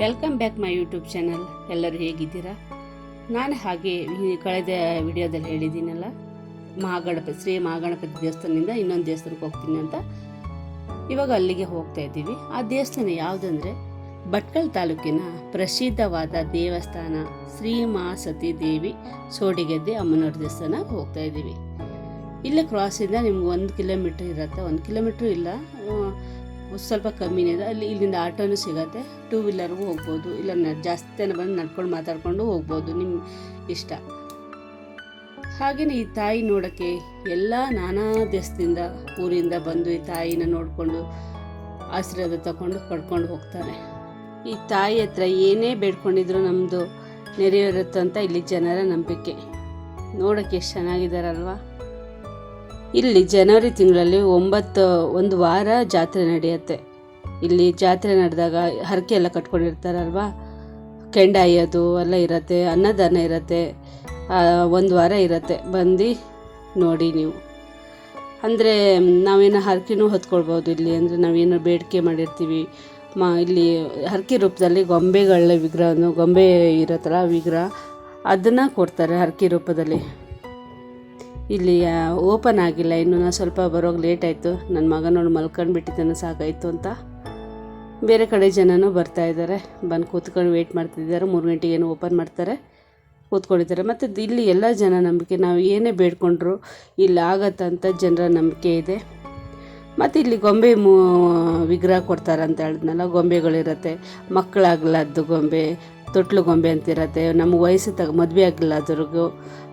Welcome back my YouTube channel ಎಲ್ಲರೂ ಹೇಗಿದ್ದೀರಾ? ನಾನು ಹಾಗೆ ಕಳೆದ ವಿಡಿಯೋದಲ್ಲಿ ಹೇಳಿದ್ದೀನಲ್ಲ ಮಹಾಗಣಪತಿ ಶ್ರೀ ಮಹಾಗಣಪತಿ ದೇವಸ್ಥಾನದಿಂದ ಇನ್ನೊಂದು ದೇವಸ್ಥಾನಕ್ಕೆ ಹೋಗ್ತೀನಿ ಅಂತ. ಇವಾಗ ಅಲ್ಲಿಗೆ ಹೋಗ್ತಾ ಇದ್ದೀವಿ. ಆ ದೇವಸ್ಥಾನ ಯಾವುದಂದ್ರೆ, ಭಟ್ಕಳ ತಾಲೂಕಿನ ಪ್ರಸಿದ್ಧವಾದ ದೇವಸ್ಥಾನ ಶ್ರೀ ಮಾ ಮಹಾಸತಿ ದೇವಿ ಸೋಡಿಗೆದ್ದೆ ಅಮ್ಮನವ್ರ ದೇವಸ್ಥಾನ ಹೋಗ್ತಾ ಇದ್ದೀವಿ. ಇಲ್ಲೇ ಕ್ರಾಸಿಂದ ನಿಮ್ಗೆ ಒಂದು ಕಿಲೋಮೀಟ್ರ್ ಇರುತ್ತೆ. ಒಂದು ಕಿಲೋಮೀಟ್ರ್ ಇಲ್ಲ. ಸ್ವಲ್ಪ ಕಮ್ಮಿನೇ ಇದೆ. ಅಲ್ಲಿ ಇಲ್ಲಿಂದ ಆಟೋನೂ ಸಿಗತ್ತೆ. ಟೂ ವೀಲರ್ಗೂ ಹೋಗ್ಬೋದು. ಇಲ್ಲ, ನ ಜಾಸ್ತಿ ಜನ ಬಂದು ನಡ್ಕೊಂಡು ಮಾತಾಡ್ಕೊಂಡು ಹೋಗ್ಬೋದು. ನಿಮ್ಮ ಇಷ್ಟ. ಹಾಗೆಯೇ ಈ ತಾಯಿ ನೋಡೋಕ್ಕೆ ಎಲ್ಲ ನಾನಾ ದೇಶದಿಂದ, ಊರಿಂದ ಬಂದು ಈ ತಾಯಿನ ನೋಡಿಕೊಂಡು ಆಶೀರ್ವಾದ ತಗೊಂಡು ಪಡ್ಕೊಂಡು ಹೋಗ್ತಾರೆ. ಈ ತಾಯಿ ಹತ್ರ ಏನೇ ಬೇಡ್ಕೊಂಡಿದ್ರು ನಮ್ಮದು ನೆರವೇರುತ್ತಂತ ಇಲ್ಲಿ ಜನರ ನಂಬಿಕೆ. ನೋಡೋಕ್ಕೆ ಎಷ್ಟು ಚೆನ್ನಾಗಿದ್ದಾರಲ್ವಾ? ಇಲ್ಲಿ ಜನವರಿ ತಿಂಗಳಲ್ಲಿ ಒಂಬತ್ತು, ಒಂದು ವಾರ ಜಾತ್ರೆ ನಡೆಯುತ್ತೆ. ಇಲ್ಲಿ ಜಾತ್ರೆ ನಡೆದಾಗ ಹರಕೆ ಎಲ್ಲ ಕಟ್ಕೊಂಡಿರ್ತಾರಲ್ವ? ಕೆಂಡ ಅಯ್ಯೋದು ಎಲ್ಲ ಇರತ್ತೆ, ಅನ್ನದಾನ ಇರತ್ತೆ ಒಂದು ವಾರ ಇರತ್ತೆ. ಬಂದು ನೋಡಿ ನೀವು. ಅಂದರೆ, ನಾವೇನೋ ಹರಕೆನೂ ಹೊತ್ಕೊಳ್ಬೋದು ಇಲ್ಲಿ. ಅಂದರೆ ನಾವೇನು ಬೇಡಿಕೆ ಮಾಡಿರ್ತೀವಿ. ಮಾ, ಇಲ್ಲಿ ಹರಕೆ ರೂಪದಲ್ಲಿ ಗೊಂಬೆಗಳ ವಿಗ್ರಹನು, ಗೊಂಬೆ ಇರುತ್ತಲ್ಲ ವಿಗ್ರಹ, ಅದನ್ನು ಕೊಡ್ತಾರೆ ಹರಕೆ ರೂಪದಲ್ಲಿ. ಇಲ್ಲಿ ಓಪನ್ ಆಗಿಲ್ಲ. ಇನ್ನು ನಾನು ಸ್ವಲ್ಪ ಬರೋಗಿ ಲೇಟ್ ಆಯಿತು. ನನ್ನ ಮಗನೋಡು ಮಲ್ಕೊಂಡು ಬಿಟ್ಟಿದ್ದಾನೆ, ಸಾಕಾಯಿತು ಅಂತ. ಬೇರೆ ಕಡೆ ಜನನೂ ಬರ್ತಾ ಇದ್ದಾರೆ. ಬಂದು ಕೂತ್ಕೊಂಡು ವೆಯ್ಟ್ ಮಾಡ್ತಿದ್ದಾರೆ. ಮೂರು ಗಂಟೆಗೆ ಏನೋ ಓಪನ್ ಮಾಡ್ತಾರೆ. ಕೂತ್ಕೊಂಡಿದ್ದಾರೆ. ಮತ್ತು ಇಲ್ಲಿ ಎಲ್ಲ ಜನ ನಂಬಿಕೆ, ನಾವು ಏನೇ ಬೇಡ್ಕೊಂಡ್ರು ಇಲ್ಲಿ ಆಗತ್ತಂತ ಜನರ ನಂಬಿಕೆ ಇದೆ. ಮತ್ತು ಇಲ್ಲಿ ಗೊಂಬೆ ಮೂ, ವಿಗ್ರಹ ಕೊಡ್ತಾರೆ ಅಂತ ಹೇಳಿದ್ನಲ್ಲ, ಗೊಂಬೆಗಳಿರುತ್ತೆ. ಮಕ್ಕಳಾಗ್ಲದ್ದು ಗೊಂಬೆ ತೊಟ್ಲು ಗೊಂಬೆ ಅಂತಿರತ್ತೆ, ನಮ್ಮ ವಯಸ್ಸು ತಗ, ಮದುವೆ ಆಗಿಲ್ಲದ್ರಿಗೂ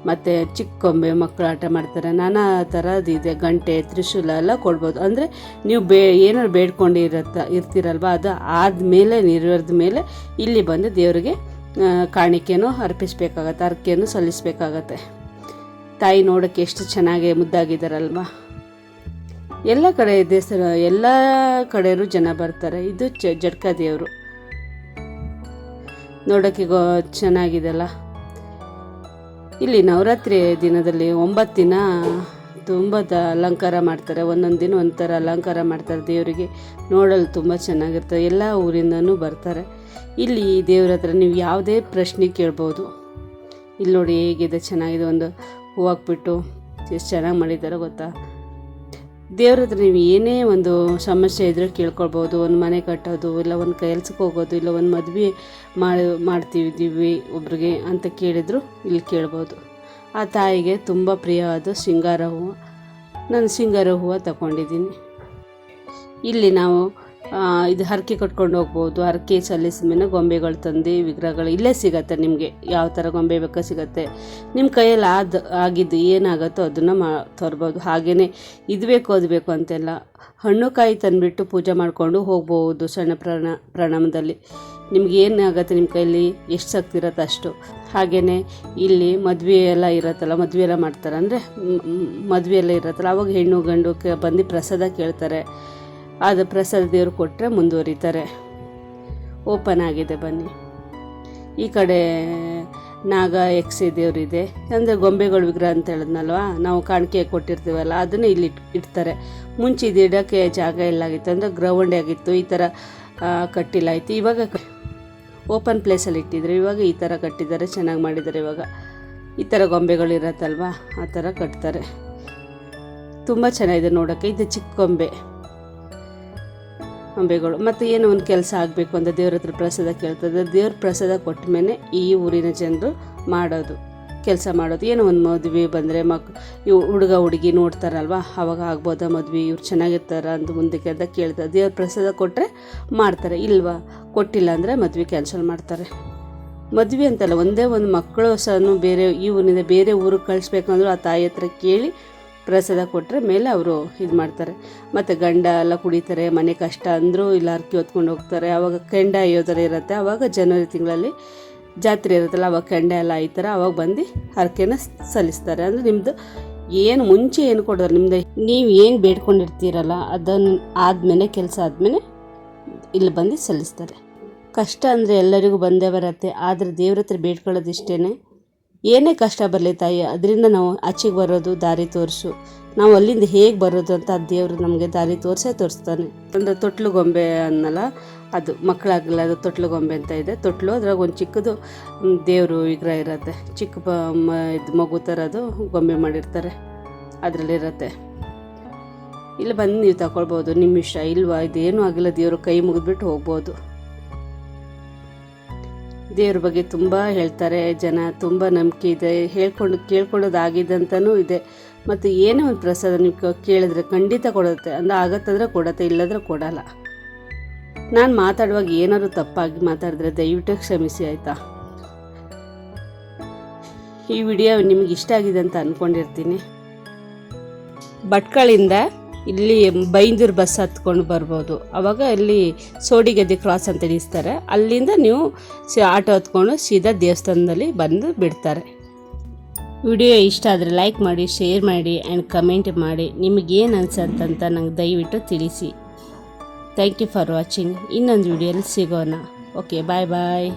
ಮತ್ತು ಚಿಕ್ಕ ಗೊಂಬೆ ಮಕ್ಕಳು ಆಟ ಮಾಡ್ತಾರೆ, ನಾನಾ ಥರದ್ದು ಇದೆ, ಗಂಟೆ, ತ್ರಿಶೂಲ ಎಲ್ಲ ಕೊಡ್ಬೋದು. ಅಂದರೆ ನೀವು ಬೇ ಏನಾರು ಬೇಡ್ಕೊಂಡಿರತ್ತ ಇರ್ತೀರಲ್ವ, ಅದು ಆದಮೇಲೆ, ನೆರವೇರಿದ ಮೇಲೆ ಇಲ್ಲಿ ಬಂದು ದೇವರಿಗೆ ಕಾಣಿಕೆನೂ ಅರ್ಪಿಸ್ಬೇಕಾಗತ್ತೆ ಅರ್ಕೆಯನ್ನು ಸಲ್ಲಿಸ್ಬೇಕಾಗತ್ತೆ. ತಾಯಿ ನೋಡೋಕ್ಕೆ ಎಷ್ಟು ಚೆನ್ನಾಗಿ ಮುದ್ದಾಗಿದ್ದಾರಲ್ವ. ಎಲ್ಲ ಕಡೆ ದೇವಸ್ಥಾನ, ಎಲ್ಲ ಕಡೆಯವರು ಜನ ಬರ್ತಾರೆ. ಇದು ಜಡ್ಕ ದೇವರು. ನೋಡೋಕ್ಕೆ ಗೋ ಚೆನ್ನಾಗಿದೆಲ್ಲ ಇಲ್ಲಿ ನವರಾತ್ರಿ ದಿನದಲ್ಲಿ ಒಂಬತ್ತು ದಿನ ತುಂಬ ಅಲಂಕಾರ ಮಾಡ್ತಾರೆ. ಒಂದೊಂದು ದಿನ ಒಂಥರ ಅಲಂಕಾರ ಮಾಡ್ತಾರೆ. ದೇವರಿಗೆ ನೋಡಲು ತುಂಬ ಚೆನ್ನಾಗಿರ್ತದೆ. ಎಲ್ಲ ಊರಿಂದನೂ ಬರ್ತಾರೆ. ಇಲ್ಲಿ ದೇವ್ರ ಹತ್ರ ನೀವು ಯಾವುದೇ ಪ್ರಶ್ನೆ ಕೇಳ್ಬೋದು. ಇಲ್ಲಿ ನೋಡಿ ಹೇಗಿದೆ, ಚೆನ್ನಾಗಿದೆ ಒಂದು ಹೂ ಹಾಕ್ಬಿಟ್ಟು ಎಷ್ಟು ಚೆನ್ನಾಗಿ ಮಾಡಿದ್ದಾರೆ ಗೊತ್ತಾ? ದೇವ್ರ ಹತ್ರ ನೀವು ಏನೇ ಒಂದು ಸಮಸ್ಯೆ ಇದ್ದರೆ ಕೇಳ್ಕೊಳ್ಬೋದು, ಒಂದು ಮನೆ ಕಟ್ಟೋದು, ಇಲ್ಲ ಒಂದು ಕೆಲ್ಸಕ್ಕೆ ಹೋಗೋದು, ಇಲ್ಲ ಒಂದು ಮದುವೆ ಮಾಡಿ, ಮಾಡ್ತಿದ್ದೀವಿ ಒಬ್ರಿಗೆ ಅಂತ ಕೇಳಿದ್ರು ಇಲ್ಲಿ ಕೇಳ್ಬೋದು. ಆ ತಾಯಿಗೆ ತುಂಬ ಪ್ರಿಯವಾದ ಶೃಂಗಾರ ಹೂವು. ನಾನು ಶೃಂಗಾರ ಹೂವು ತಗೊಂಡಿದ್ದೀನಿ. ಇಲ್ಲಿ ನಾವು ಇದು ಹರಕೆ ಕಟ್ಕೊಂಡು ಹೋಗ್ಬೋದು, ಹರಕೆ ಸಲ್ಲಿಸಿದ ಗೊಂಬೆಗಳು ತಂದು ವಿಗ್ರಹಗಳು ಇಲ್ಲೇ ಸಿಗತ್ತೆ ನಿಮಗೆ, ಯಾವ ಥರ ಗೊಂಬೆ ಬೇಕೋ ಸಿಗತ್ತೆ. ನಿಮ್ಮ ಕೈಯಲ್ಲಿ ಆದ, ಆಗಿದ್ದು ಏನಾಗುತ್ತೋ ಅದನ್ನು ಮಾ, ತರ್ಬೋದು. ಹಾಗೆಯೇ ಇದು ಬೇಕು, ಅದು ಬೇಕು ಅಂತೆಲ್ಲ. ಹಣ್ಣು ಕಾಯಿ ತಂದುಬಿಟ್ಟು ಪೂಜೆ ಮಾಡಿಕೊಂಡು ಹೋಗ್ಬೋದು ಸಣ್ಣ ಪ್ರಣ, ಪ್ರಣಾಮದಲ್ಲಿ. ನಿಮ್ಗೆ ಏನಾಗುತ್ತೆ ನಿಮ್ಮ ಕೈಯಲ್ಲಿ? ಎಷ್ಟು ಸಕ್ತಿ ಇರುತ್ತೆ ಅಷ್ಟು. ಹಾಗೆಯೇ ಇಲ್ಲಿ ಮದುವೆ ಎಲ್ಲ ಇರುತ್ತಲ್ಲ, ಮದುವೆ ಎಲ್ಲ ಮಾಡ್ತಾರೆ. ಅಂದರೆ ಮದುವೆ ಎಲ್ಲ ಇರುತ್ತಲ್ಲ, ಅವಾಗ ಹೆಣ್ಣು ಗಂಡು ಬಂದು ಪ್ರಸಾದ ಕೇಳ್ತಾರೆ. ಅದು ಪ್ರಸಾದ ದೇವರು ಕೊಟ್ಟರೆ ಮುಂದುವರಿತಾರೆ. ಓಪನ್ ಆಗಿದೆ ಬನ್ನಿ. ಈ ಕಡೆ ನಾಗ ಯಕ್ಷಿ ದೇವರಿದೆ ಅಂದರೆ ಗೊಂಬೆಗಳ ವಿಗ್ರಹ ಅಂತ ಹೇಳಿದ್ನಲ್ವಾ? ನಾವು ಕಾಣಿಕೆ ಕೊಟ್ಟಿರ್ತೀವಲ್ಲ, ಅದನ್ನು ಇಲ್ಲಿ ಇಡ್ತಾರೆ. ಮುಂಚೆ ಇದು ಇಡೋಕ್ಕೆ ಜಾಗ ಎಲ್ಲಾಗಿತ್ತು ಅಂದರೆ ಗ್ರೌಂಡ್ ಆಗಿತ್ತು. ಈ ಥರ ಕಟ್ಟಿಲ್ಲ ಆಯಿತು. ಇವಾಗ ಓಪನ್ ಪ್ಲೇಸಲ್ಲಿ ಇಟ್ಟಿದ್ರು. ಇವಾಗ ಈ ಥರ ಕಟ್ಟಿದ್ದಾರೆ. ಚೆನ್ನಾಗಿ ಮಾಡಿದ್ದಾರೆ ಇವಾಗ. ಈ ಥರ ಗೊಂಬೆಗಳು ಇರತ್ತಲ್ವ? ಆ ಥರ ಕಟ್ತಾರೆ. ತುಂಬ ಚೆನ್ನಾಗಿದೆ ನೋಡೋಕ್ಕೆ. ಇದು ಚಿಕ್ಕ ಗೊಂಬೆ. ಗೊಂಬೆಗಳು ಮತ್ತು ಏನೋ ಒಂದು ಕೆಲಸ ಆಗಬೇಕು ಅಂತ ದೇವ್ರ ಹತ್ರ ಪ್ರಸಾದ ಕೇಳ್ತದೆ. ದೇವ್ರ ಪ್ರಸಾದ ಕೊಟ್ಟ ಮೇಲೆ ಈ ಊರಿನ ಜನರು ಮಾಡೋದು, ಕೆಲಸ ಮಾಡೋದು. ಏನೋ ಒಂದು ಮದುವೆ ಬಂದರೆ ಮಕ್, ಇವು ಹುಡುಗ ಹುಡುಗಿ ನೋಡ್ತಾರಲ್ವ? ಅವಾಗ ಆಗ್ಬೋದಾ ಮದುವೆ? ಇವ್ರು ಚೆನ್ನಾಗಿರ್ತಾರ ಅಂತ ಮುಂದಕ್ಕೆ ಅಂತ ಕೇಳ್ತಾರೆ. ದೇವ್ರ ಪ್ರಸಾದ ಕೊಟ್ಟರೆ ಮಾಡ್ತಾರೆ. ಇಲ್ವಾ? ಕೊಟ್ಟಿಲ್ಲ ಅಂದರೆ ಮದುವೆ ಕ್ಯಾನ್ಸಲ್ ಮಾಡ್ತಾರೆ. ಮದುವೆ ಅಂತಲ್ಲ, ಒಂದೇ ಒಂದು ಮಕ್ಕಳು ಸಹ ಬೇರೆ ಈ ಊರಿನಿಂದ ಬೇರೆ ಊರಿಗೆ ಕಳಿಸ್ಬೇಕಂದ್ರೂ ಆ ತಾಯಿ ಹತ್ರ ಕೇಳಿ ಪ್ರಸಾದ ಕೊಟ್ಟರೆ ಮೇಲೆ ಅವರು ಇದು ಮಾಡ್ತಾರೆ. ಮತ್ತು ಗಂಡ ಎಲ್ಲ ಕುಡಿತಾರೆ, ಮನೆ ಕಷ್ಟ ಅಂದರೂ ಇಲ್ಲ ಅರ್ಕಿ ಹೊತ್ಕೊಂಡು ಹೋಗ್ತಾರೆ. ಆವಾಗ ಕೆಂಡ ಅಯ್ಯೋದರ ಇರುತ್ತೆ. ಆವಾಗ ಜನವರಿ ತಿಂಗಳಲ್ಲಿ ಜಾತ್ರೆ ಇರುತ್ತಲ್ಲ, ಅವಾಗ ಕೆಂಡ ಎಲ್ಲ ಆಯ್ತಾರೆ ಅವಾಗ ಬಂದು ಹರಕೆನ ಸಲ್ಲಿಸ್ತಾರೆ. ಅಂದರೆ ನಿಮ್ಮದು ಏನು ಮುಂಚೆ ಏನು ಕೊಡೋರು ನಿಮ್ಮದು ನೀವು ಏನು ಬೇಡ್ಕೊಂಡಿರ್ತೀರಲ್ಲ ಅದನ್ನು ಆದಮೇಲೆ, ಕೆಲಸ ಆದಮೇಲೆ ಇಲ್ಲಿ ಬಂದು ಸಲ್ಲಿಸ್ತಾರೆ. ಕಷ್ಟ ಅಂದರೆ ಎಲ್ಲರಿಗೂ ಬಂದೇ ಬರುತ್ತೆ. ಆದರೆ ದೇವ್ರ ಹತ್ರ ಬೇಡ್ಕೊಳ್ಳೋದಿಷ್ಟೇ ಏನೇ ಕಷ್ಟ ಬರಲಿ ತಾಯಿ, ಅದರಿಂದ ನಾವು ಆಚೆಗೆ ಬರೋದು, ದಾರಿ ತೋರಿಸು. ನಾವು ಅಲ್ಲಿಂದ ಹೇಗೆ ಬರೋದು ಅಂತ ದೇವರು ನಮಗೆ ದಾರಿ ತೋರಿಸೇ ತೋರಿಸ್ತಾನೆ. ಅಂದರೆ ತೊಟ್ಲು ಗೊಂಬೆ ಅನ್ನಲ್ಲ, ಅದು ಮಕ್ಕಳಾಗಲ್ಲ, ಅದು ತೊಟ್ಲು ಗೊಂಬೆ ಅಂತ ಇದೆ. ತೊಟ್ಲು ಅದ್ರಾಗ ಒಂದು ಚಿಕ್ಕದು ದೇವರು ವಿಗ್ರಹ ಇರುತ್ತೆ. ಚಿಕ್ಕ ಇದು ಮಗು ಥರದ್ದು ಗೊಂಬೆ ಮಾಡಿರ್ತಾರೆ. ಅದರಲ್ಲಿರುತ್ತೆ ಇಲ್ಲಿ ಬಂದು ನೀವು ತಗೊಳ್ಬೋದು ನಿಮ್ಮ ಇಷ್ಟ. ಇಲ್ವಾ, ಇದೇನೂ ಆಗಿಲ್ಲ, ದೇವರು ಕೈ ಮುಗಿದ್ಬಿಟ್ಟು ಹೋಗ್ಬೋದು. ದೇವ್ರ ಬಗ್ಗೆ ತುಂಬ ಹೇಳ್ತಾರೆ, ಜನ ತುಂಬ ನಂಬಿಕೆ ಇದೆ, ಹೇಳ್ಕೊಂಡು ಕೇಳ್ಕೊಳ್ಳೋದಾಗಿದ್ದಂತನೂ ಇದೆ. ಮತ್ತು ಏನೇ ಒಂದು ಪ್ರಸಾದ ನೀವು ಕೇಳಿದ್ರೆ ಖಂಡಿತ ಕೊಡುತ್ತೆ. ಅಂದರೆ ಆಗತ್ತಂದ್ರೆ ಕೊಡತ್ತೆ, ಇಲ್ಲದ್ರೆ ಕೊಡಲ್ಲ. ನಾನು ಮಾತಾಡುವಾಗ ಏನಾದರೂ ತಪ್ಪಾಗಿ ಮಾತಾಡಿದ್ರೆ ದಯವಿಟ್ಟು ಕ್ಷಮಿಸಿ, ಆಯಿತಾ? ಈ ವಿಡಿಯೋ ನಿಮಗೆ ಇಷ್ಟ ಆಗಿದೆ ಅಂತ ಅಂದ್ಕೊಂಡಿರ್ತೀನಿ ಭಟ್ಕಳಿಂದ ಇಲ್ಲಿ ಬೈಂದೂರು ಬಸ್ ಹತ್ಕೊಂಡು ಬರ್ಬೋದು. ಅವಾಗ ಇಲ್ಲಿ ಸೋಡಿಗೆದ್ದೆ ಕ್ರಾಸ್ ಅಂತ ಇಳಿಸ್ತಾರೆ ಅಲ್ಲಿಂದ ನೀವು ಆಟೋ ಹತ್ಕೊಂಡು ಸೀದಾ ದೇವಸ್ಥಾನದಲ್ಲಿ ಬಂದು ಬಿಡ್ತಾರೆ. ವಿಡಿಯೋ ಇಷ್ಟ ಆದರೆ ಲೈಕ್ ಮಾಡಿ, ಶೇರ್ ಮಾಡಿ ಆ್ಯಂಡ್ ಕಮೆಂಟ್ ಮಾಡಿ. ನಿಮಗೇನು ಅನ್ಸತ್ತಂತ ನಂಗೆ ದಯವಿಟ್ಟು ತಿಳಿಸಿ. ಥ್ಯಾಂಕ್ ಯು ಫಾರ್ ವಾಚಿಂಗ್ ಇನ್ನೊಂದು ವಿಡಿಯೋಲಿ ಸಿಗೋಣ. ಓಕೆ ಬಾಯ್ ಬಾಯ್